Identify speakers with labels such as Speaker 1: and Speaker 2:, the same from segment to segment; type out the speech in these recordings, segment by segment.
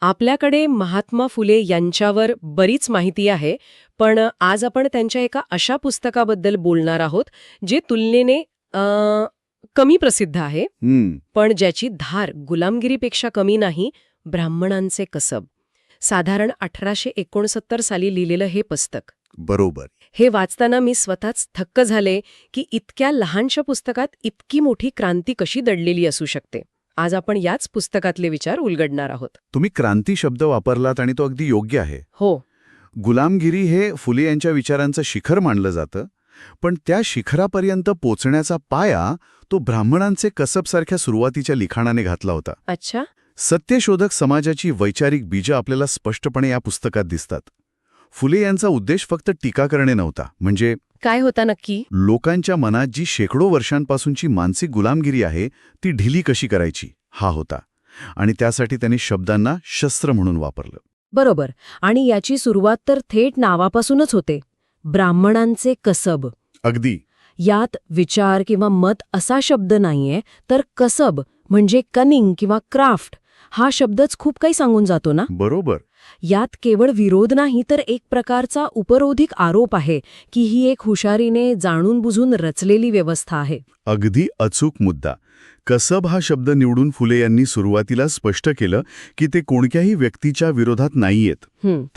Speaker 1: आपल्याकडे महात्मा फुले यांच्यावर बरीच माहिती आहे पण आज आपण त्यांच्या एका अशा पुस्तकाबद्दल बोलणार आहोत जे तुलनेने अं, कमी प्रसिद्ध आहे.
Speaker 2: हम्म.
Speaker 1: पण ज्याची धार गुलामगिरीपेक्षा कमी नाही ब्राह्मणांचे कसब. साधारण अठराशे एकोणसत्तर साली लिहिलेलं हे पुस्तक.
Speaker 2: बरोबर.
Speaker 1: हे वाचताना मी स्वतःच थक्क झाले की इतक्या लहानशा पुस्तकात इतकी मोठी क्रांती कशी दडलेली असू शकते? आज आपण याच पुस्तकातले विचार उलगडणार आहोत.
Speaker 2: तुम्ही क्रांती शब्द वापरलात आणि तो अगदी योग्य आहे.
Speaker 1: हो.
Speaker 2: गुलामगिरी हे फुले यांच्या विचारांचं शिखर मानलं जातं पण त्या शिखरापर्यंत पोचण्याचा पाया तो ब्राह्मणांचे कसबसारख्या सुरुवातीच्या लिखाणाने घातला होता.
Speaker 1: अच्छा.
Speaker 2: सत्यशोधक समाजाची वैचारिक बीजं आपल्याला स्पष्टपणे या पुस्तकात दिसतात. फुले यांचा उद्देश फक्त टीका करणे नव्हता म्हणजे
Speaker 1: काय होता नक्की?
Speaker 2: लोकांच्या मनात जी शेकडो वर्षांपासूनची मानसिक गुलामगिरी आहे ती ढिली कशी करायची? हा होता. आणि त्यासाठी त्यांनी शब्दांना शस्त्र म्हणून वापरलं.
Speaker 1: बरोबर. आणि याची सुरुवात तर थेट नावापासूनच होते. ब्राह्मणांचे कसब.
Speaker 2: अगदी.
Speaker 1: यात विचार किंवा मत असा शब्द नाहीये तर कसब म्हणजे कनिंग किंवा क्राफ्ट. हा शब्दच खूप काही सांगून जातो ना?
Speaker 2: बरोबर.
Speaker 1: यात केवळ विरोध नाही तर एक प्रकारचा उपरोधिक आरोप आहे की ही एक हुशारीने जाणून बुजून रचलेली व्यवस्था आहे.
Speaker 2: अगदी अचूक मुद्दा. कसब हा शब्द निवडून फुले यांनी सुरुवातीला स्पष्ट केलं की ते कोणत्याही व्यक्तीच्या विरोधात नाहीयेत.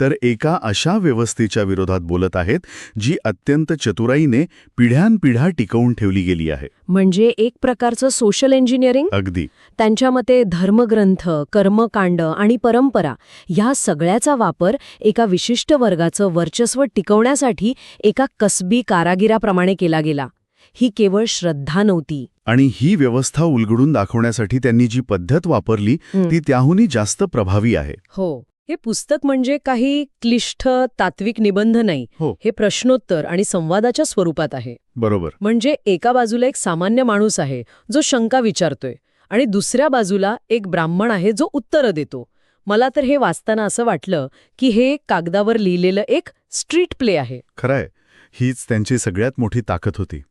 Speaker 2: तर एका अशा व्यवस्थेच्या विरोधात बोलत आहेत जी अत्यंत चतुराईने पिढ्यानपिढ्या टिकवून ठेवली गेली आहे.
Speaker 1: म्हणजे एक प्रकारचं सोशल इंजिनिअरिंग
Speaker 2: अगदी.
Speaker 1: त्यांच्या मते धर्मग्रंथ कर्मकांड आणि परंपरा ह्या सगळ्याचा वापर एका विशिष्ट वर्गाचं वर्चस्व टिकवण्यासाठी एका कसबी कारागिराप्रमाणे केला गेला. ही केवळ श्रद्धा नव्हती.
Speaker 2: आणि ही व्यवस्था उलगडून दाखवण्यासाठी त्यांनी जी पद्धत वापरली ती त्याहूनही जास्त प्रभावी आहे.
Speaker 1: हो. हे पुस्तक म्हणजे काही क्लिष्ट तात्विक निबंध नाही.
Speaker 2: हो.
Speaker 1: हे प्रश्नोत्तर आणि संवादाच्या स्वरूपात आहे.
Speaker 2: बरोबर.
Speaker 1: म्हणजे एका बाजूला एक सामान्य माणूस आहे जो शंका विचारतोय आणि दुसऱ्या बाजूला एक ब्राह्मण आहे जो उत्तरं देतो. मला तर हे वाचताना असं वाटलं की हे कागदावर लिहिलेलं एक स्ट्रीट प्ले आहे.
Speaker 2: खरंय. हीच त्यांची सगळ्यात मोठी ताकद होती.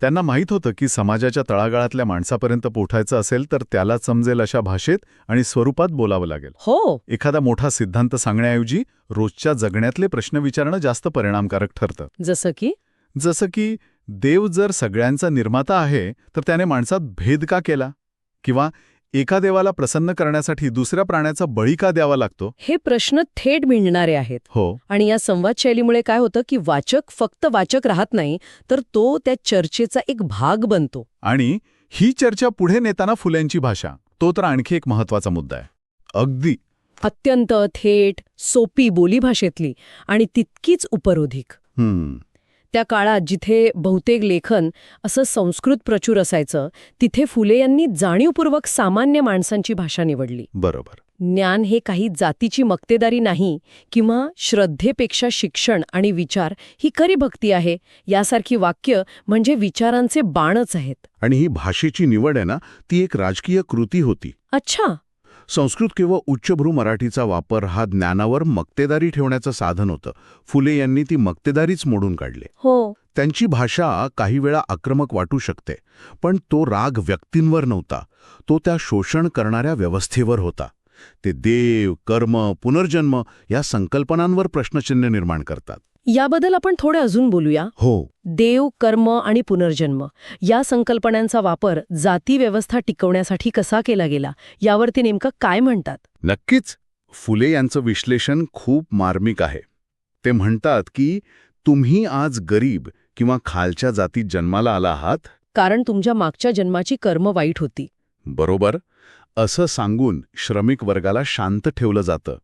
Speaker 2: त्यांना माहीत होतं की समाजाच्या तळागाळातल्या माणसापर्यंत पोठायचं असेल तर त्याला समजेल अशा भाषेत आणि स्वरूपात बोलावं लागेल.
Speaker 1: हो.
Speaker 2: एखादा मोठा सिद्धांत सांगण्याऐवजी रोजच्या जगण्यातले प्रश्न विचारणं जास्त परिणामकारक ठरतं.
Speaker 1: जसं की?
Speaker 2: जसं की देव जर सगळ्यांचा निर्माता आहे तर त्याने माणसात भेद का केला? किंवा एका देवाला प्रसन्न करण्यासाठी दुसऱ्या प्राण्याचा बळी का द्यावा लागतो?
Speaker 1: हे प्रश्न थेट भिडणारे आहेत.
Speaker 2: हो.
Speaker 1: आणि या संवाद शैलीमुळे काय होतं की वाचक फक्त वाचक राहत नाही तर तो त्या चर्चेचा एक भाग बनतो.
Speaker 2: आणि ही चर्चा पुढे नेताना फुल्यांची भाषा. तो तर आणखी एक महत्त्वाचा मुद्दा आहे. अगदी.
Speaker 1: अत्यंत थेट सोपी बोलीभाषेतली आणि तितकीच उपरोधिक.
Speaker 2: हम्म.
Speaker 1: त्या काळात जिथे बहुतेक लेखन असं संस्कृत प्रचूर असायचं तिथे फुले यांनी जाणीवपूर्वक सामान्य माणसांची भाषा निवडली.
Speaker 2: बरोबर.
Speaker 1: ज्ञान हे काही जातीची मक्तेदारी नाही किंवा श्रद्धेपेक्षा शिक्षण आणि विचार ही खरी भक्ती आहे यासारखी वाक्य म्हणजे विचारांचे बाणच आहेत.
Speaker 2: आणि ही भाषेची निवड आहे ना ती एक राजकीय कृती होती.
Speaker 1: अच्छा!
Speaker 2: संस्कृत किंवा उच्चभ्रू मराठीचा वापर हा ज्ञानावर मक्तेदारी ठेवण्याचं साधन होतं. फुले यांनी ती मक्तेदारीच मोडून काढली.
Speaker 1: हो.
Speaker 2: त्यांची भाषा काही वेळा आक्रमक वाटू शकते पण तो राग व्यक्तींवर नव्हता. तो त्या शोषण करणाऱ्या व्यवस्थेवर होता. ते देव कर्म पुनर्जन्म या संकल्पनांवर प्रश्नचिन्ह निर्माण करतात.
Speaker 1: याबद्दल आपण थोडे अजून बोलूया.
Speaker 2: हो.
Speaker 1: देव कर्म आणि पुनर्जन्म या संकल्पनांचा वापर जाती व्यवस्था टिकवण्यासाठी कसा केला गेला? यावरती नेमकं काय म्हणतात?
Speaker 2: नक्कीच. फुले यांचं विश्लेषण खूप मार्मिक आहे. ते म्हणतात की तुम्ही आज गरीब किंवा खालच्या जातीत जन्माला आला आहात?
Speaker 1: कारण तुमच्या मागच्या जन्माची कर्म वाईट होती.
Speaker 2: बरोबर. असं सांगून श्रमिक वर्गाला शांत ठेवलं जातं.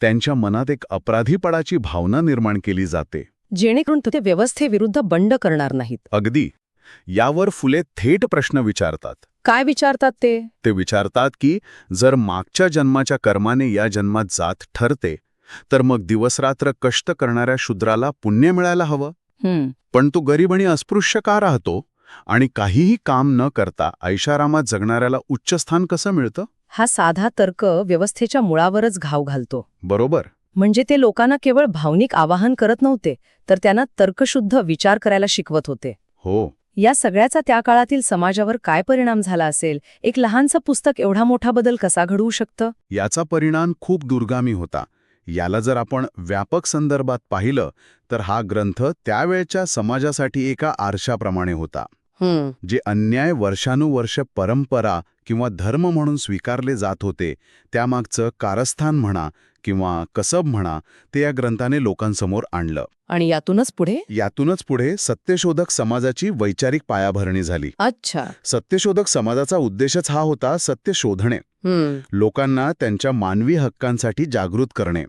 Speaker 2: त्यांच्या मनात एक अपराधीपणाची भावना निर्माण केली जाते.
Speaker 1: जेणेकरून ते व्यवस्थेविरुद्ध बंड करणार नाहीत.
Speaker 2: अगदी. यावर फुले थेट प्रश्न विचारतात.
Speaker 1: काय विचारतात ते?
Speaker 2: ते विचारतात की जर मागच्या जन्माच्या कर्माने या जन्मात जात ठरते तर मग दिवसरात्र कष्ट करणाऱ्या शूद्राला पुण्य मिळायला हवं? पण तो गरीब आणि अस्पृश्य का राहतो? आणि काहीही काम न करता ऐशारामात जगणाऱ्याला उच्चस्थान कसं मिळतं?
Speaker 1: हा साधा तर्क व्यवस्थेच्या मुळावरच घाव घालतो.
Speaker 2: बरोबर.
Speaker 1: म्हणजे ते लोकांना केवळ भावनिक आवाहन करत नव्हते तर त्यांना तर्कशुद्ध विचार करायला शिकवत होते.
Speaker 2: हो.
Speaker 1: या सगळ्याचा त्या काळातील समाजावर काय परिणाम झाला असेल एक लहानसं पुस्तक एवढा मोठा बदल कसा घडवू शकतं?
Speaker 2: याचा परिणाम खूप दुर्गामी होता. याला जर आपण व्यापक संदर्भात पाहिलं तर हा ग्रंथ त्यावेळच्या समाजासाठी एका आरशाप्रमाणे होता. जे अन्याय वर्षानुवर्ष परंपरा किंवा धर्म म्हणून स्वीकारले जात होते त्यामागचं कारस्थान म्हणा किंवा कसब म्हणा ते या ग्रंथाने लोकांसमोर आणलं.
Speaker 1: आणि यातूनच पुढे?
Speaker 2: यातूनच पुढे सत्यशोधक समाजाची वैचारिक पायाभरणी झाली.
Speaker 1: अच्छा.
Speaker 2: सत्यशोधक समाजाचा उद्देशच हा होता सत्य शोधणे लोकांना त्यांच्या मानवी हक्कांसाठी जागृत करणे.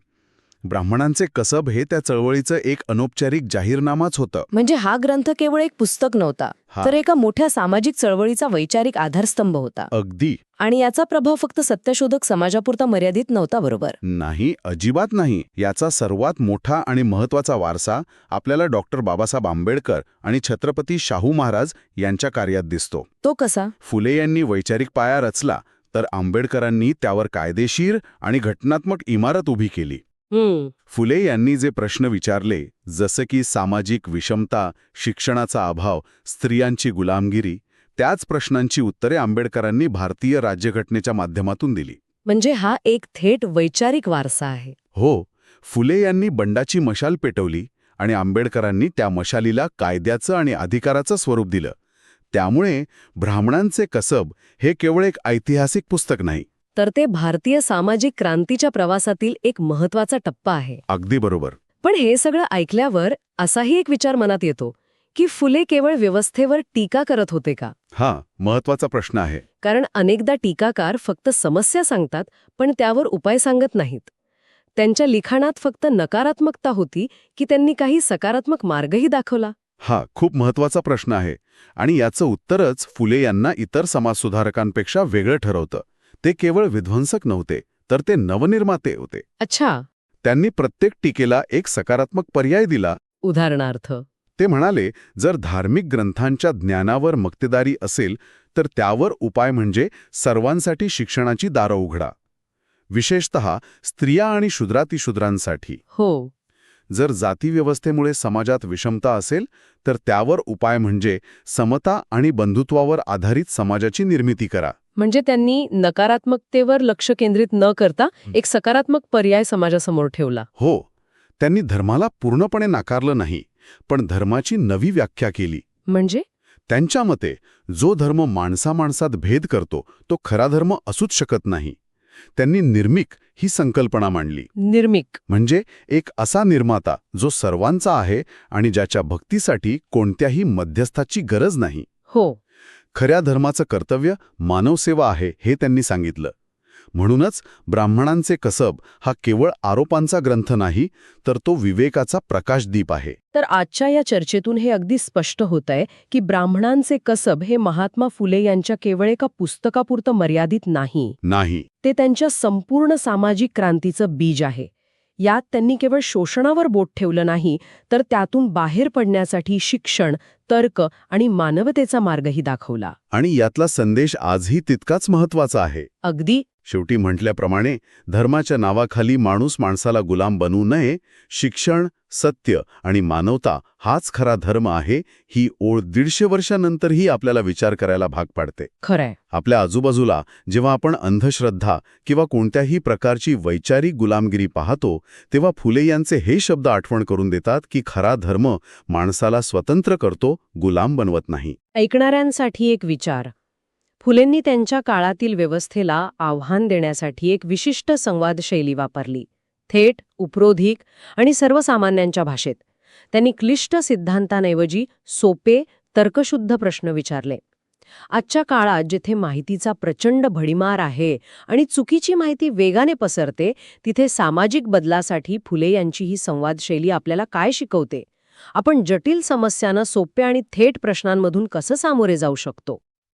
Speaker 2: ब्राह्मणांचे कसब हे त्या चळवळीचं एक अनौपचारिक जाहीरनामाच होतं.
Speaker 1: म्हणजे हा ग्रंथ केवळ एक पुस्तक नव्हता. तर एका मोठ्या सामाजिक चळवळीचा वैचारिक आधारस्तंभ होता.
Speaker 2: अगदी.
Speaker 1: आणि याचा प्रभाव फक्त सत्यशोधक समाजापुरता मर्यादित नव्हता बरोबर?
Speaker 2: नाही अजिबात नाही. याचा सर्वात मोठा आणि महत्त्वाचा वारसा आपल्याला डॉक्टर बाबासाहेब आंबेडकर आणि छत्रपती शाहू महाराज यांच्या कार्यात दिसतो.
Speaker 1: तो कसा?
Speaker 2: फुले यांनी वैचारिक पाया रचला तर आंबेडकरांनी त्यावर कायदेशीर आणि घटनात्मक इमारत उभी केली. फुले यांनी जे प्रश्न विचारले जसं की सामाजिक विषमता शिक्षणाचा अभाव स्त्रियांची गुलामगिरी त्याच प्रश्नांची उत्तरे आंबेडकरांनी भारतीय राज्यघटनेच्या माध्यमातून दिली.
Speaker 1: म्हणजे हा एक थेट वैचारिक वारसा आहे.
Speaker 2: हो फुले यांनी बंडाची मशाल पेटवली आणि आंबेडकरांनी त्या मशालीला कायद्याचं आणि अधिकाराचं स्वरूप दिलं. त्यामुळे ब्राह्मणांचे कसब हे केवळ एक ऐतिहासिक पुस्तक नाही.
Speaker 1: तर ते भारतीय सामाजिक क्रांतीच्या प्रवासातील एक महत्त्वाचा टप्पा आहे.
Speaker 2: अगदी बरोबर.
Speaker 1: पण हे सगळं ऐकल्यावर असाही एक विचार मनात येतो की फुले केवळ व्यवस्थेवर टीका करत होते का?
Speaker 2: हा महत्त्वाचा प्रश्न आहे.
Speaker 1: कारण अनेकदा टीकाकार फक्त समस्या सांगतात पण त्यावर उपाय सांगत नाहीत. त्यांच्या लिखाणात फक्त नकारात्मकता होती की त्यांनी काही सकारात्मक मार्गही दाखवला?
Speaker 2: हा खूप महत्त्वाचा प्रश्न आहे. आणि याचं उत्तरच फुले यांना इतर समाजसुधारकांपेक्षा वेगळं ठरवतं. ते केवळ विध्वंसक नव्हते तर ते नवनिर्माते होते.
Speaker 1: अच्छा.
Speaker 2: त्यांनी प्रत्येक टीकेला एक सकारात्मक पर्याय दिला.
Speaker 1: उदाहरणार्थ.
Speaker 2: ते म्हणाले जर धार्मिक ग्रंथांच्या ज्ञानावर मक्तेदारी असेल तर त्यावर उपाय म्हणजे सर्वांसाठी शिक्षणाची दारं उघडा. विशेषत स्त्रिया आणि शूद्रातिशूद्रांसाठी.
Speaker 1: हो.
Speaker 2: जर जातीव्यवस्थेमुळे समाजात विषमता असेल तर त्यावर उपाय म्हणजे समता आणि बंधुत्वावर आधारित समाजाची निर्मिती करा.
Speaker 1: म्हणजे त्यांनी नकारात्मकतेवर लक्ष केंद्रित न करता एक सकारात्मक पर्याय समाजासमोर ठेवला.
Speaker 2: हो त्यांनी धर्माला पूर्णपणे नाकारलं नाही पण धर्माची नवी व्याख्या केली.
Speaker 1: म्हणजे?
Speaker 2: त्यांच्या मते जो धर्म माणसा माणसात भेद करतो तो खरा धर्म असूच शकत नाही. त्यांनी निर्मिक ही संकल्पना मांडली.
Speaker 1: निर्मिक.
Speaker 2: म्हणजे एक असा निर्माता जो सर्वांचा आहे आणि ज्याच्या भक्तीसाठी कोणत्याही मध्यस्थाची गरज नाही.
Speaker 1: हो.
Speaker 2: खऱ्या धर्माचं कर्तव्य मानवसेवा आहे हे त्यांनी सांगितलं. म्हणूनच ब्राह्मणांचे कसब हा केवळ आरोपांचा ग्रंथ नाही तर तो विवेकाचा प्रकाशदीप आहे.
Speaker 1: तर आजच्या या चर्चेतून हे अगदी स्पष्ट होत आहे की ब्राह्मणांचे कसब हे महात्मा फुले यांच्या केवळ एका पुस्तकापुरतं मर्यादित नाही.
Speaker 2: नाही.
Speaker 1: ते त्यांच्या संपूर्ण सामाजिक क्रांतीचं बीज आहे. यात त्यांनी केवळ शोषणावर बोट ठेवलं नाही तर त्यातून बाहेर पडण्यासाठी शिक्षण तर्क आणि मानवतेचा मार्गही दाखवला.
Speaker 2: आणि यातला संदेश आजही तितकाच महत्त्वाचा आहे.
Speaker 1: अगदी.
Speaker 2: शेवटी म्हटल्याप्रमाणे धर्माच्या नावाखाली माणूस माणसाला गुलाम बनवू नये शिक्षण सत्य आणि मानवता हाच खरा धर्म आहे ही ओळ दीडशे वर्षानंतरही आपल्याला विचार करायला भाग पाडते.
Speaker 1: खरंय.
Speaker 2: आपल्या आजूबाजूला जेव्हा आपण अंधश्रद्धा किंवा कोणत्याही प्रकारची वैचारिक गुलामगिरी पाहतो तेव्हा फुले यांचे हे शब्द आठवण करून देतात की खरा धर्म माणसाला स्वतंत्र करतो गुलाम बनवत नाही.
Speaker 1: ऐकणाऱ्यांसाठी एक विचार. फुलेंनी त्यांच्या काळातील व्यवस्थेला आव्हान देण्यासाठी एक विशिष्ट संवादशैली वापरली थेट उपरोधिक आणि सर्वसामान्यांच्या भाषेत. त्यांनी क्लिष्ट सिद्धांतांऐवजी सोपे तर्कशुद्ध प्रश्न विचारले. आजच्या काळात जिथे माहितीचा प्रचंड भडीमार आहे आणि चुकीची माहिती वेगाने पसरते तिथे सामाजिक बदलासाठी फुले यांची ही संवादशैली आपल्याला काय शिकवते? आपण जटिल समस्यांना सोप्या आणि थेट प्रश्नांमधून कसं सामोरे जाऊ शकतो?